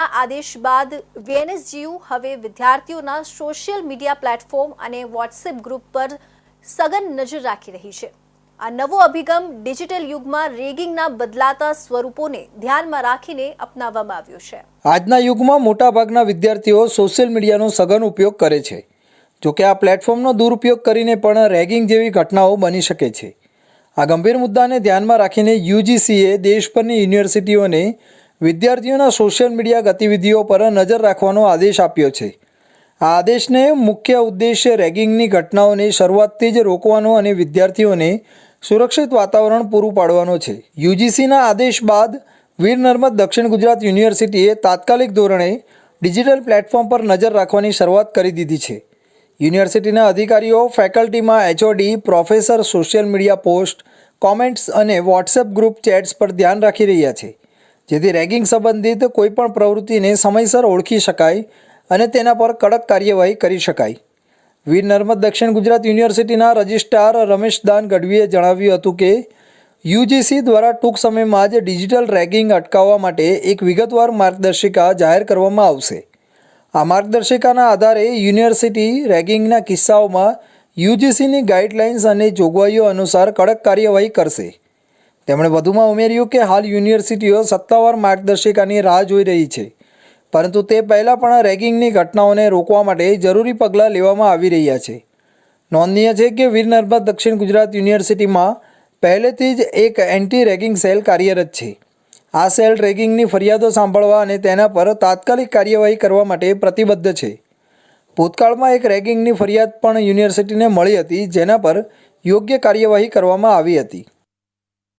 આદેશ બાદ વીએનએસજીયુ હવે વિદ્યાર્થીઓના સોશિયલ મીડિયા પ્લેટફોર્મ અને વોટ્સએપ ગ્રુપ પર સઘન નજર રાખી રહી છે. આ નવો અભિગમ ડિજિટલ યુગમાં રેગિંગના બદલાતા સ્વરૂપોને ધ્યાનમાં રાખીને અપનાવવામાં આવ્યો છે. આજના યુગમાં મોટાભાગના વિદ્યાર્થીઓ સોશિયલ મીડિયાનો સઘન ઉપયોગ કરે છે. જોકે આ પ્લેટફોર્મનો દુરુપયોગ કરીને પણ રેગિંગ જેવી ઘટનાઓ બની શકે છે. આ ગંભીર મુદ્દાને ધ્યાનમાં રાખીને યુજીસીએ દેશભરની યુનિવર્સિટીઓને વિદ્યાર્થીઓના સોશિયલ મીડિયા ગતિવિધિઓ પર નજર રાખવાનો આદેશ આપ્યો છે. આ આદેશને મુખ્ય ઉદ્દેશ્ય રેગિંગની ઘટનાઓને શરૂઆતથી જ રોકવાનો અને વિદ્યાર્થીઓને સુરક્ષિત વાતાવરણ પૂરું પાડવાનો છે. યુજીસીના આદેશ બાદ વીર નર્મદ દક્ષિણ ગુજરાત યુનિવર્સિટીએ તાત્કાલિક ધોરણે ડિજિટલ પ્લેટફોર્મ પર નજર રાખવાની શરૂઆત કરી દીધી છે. યુનિવર્સિટીના અધિકારીઓ, ફેકલ્ટીમાં HOD, professor, social media post, comments અને વોટ્સએપ ગ્રુપ ચેટ્સ પર ધ્યાન રાખી રહ્યા છે. જેથી રેગિંગ સંબંધિત કોઈપણ પ્રવૃત્તિને સમયસર ઓળખી શકાય અને તેના પર કડક કાર્યવાહી કરી શકાય. વીર નર્મદ દક્ષિણ ગુજરાત યુનિવર્સિટીના રજિસ્ટ્રાર રમેશદાન ગઢવીએ જણાવ્યું હતું કે, યુજીસી દ્વારા ટૂંક સમયમાં જ ડિજિટલ રેગિંગ અટકાવવા માટે એક વિગતવાર માર્ગદર્શિકા જાહેર કરવામાં આવશે. આ માર્ગદર્શિકાના આધારે યુનિવર્સિટી રેગિંગના કિસ્સાઓમાં યુજીસીની ગાઈડલાઇન્સ અને જોગવાઈઓ અનુસાર કડક કાર્યવાહી કરશે. તેમણે વધુમાં ઉમેર્યું કે હાલ યુનિવર્સિટીઓ સત્તાવાર માર્ગદર્શિકાની રાહ જોઈ રહી છે. પરંતુ તે પહેલાં પણ રેગિંગની ઘટનાઓને રોકવા માટે જરૂરી પગલાં લેવામાં આવી રહ્યા છે. નોંધનીય છે કે વીર નર્મદ દક્ષિણ ગુજરાત યુનિવર્સિટીમાં પહેલેથી જ એક એન્ટી રેગિંગ સેલ કાર્યરત છે. આ સેલ રેગિંગની ફરિયાદો સાંભળવા અને તેના પર તાત્કાલિક કાર્યવાહી કરવા માટે પ્રતિબદ્ધ છે. ભૂતકાળમાં એક રેગિંગની ફરિયાદ પણ યુનિવર્સિટીને મળી હતી, જેના પર યોગ્ય કાર્યવાહી કરવામાં આવી હતી.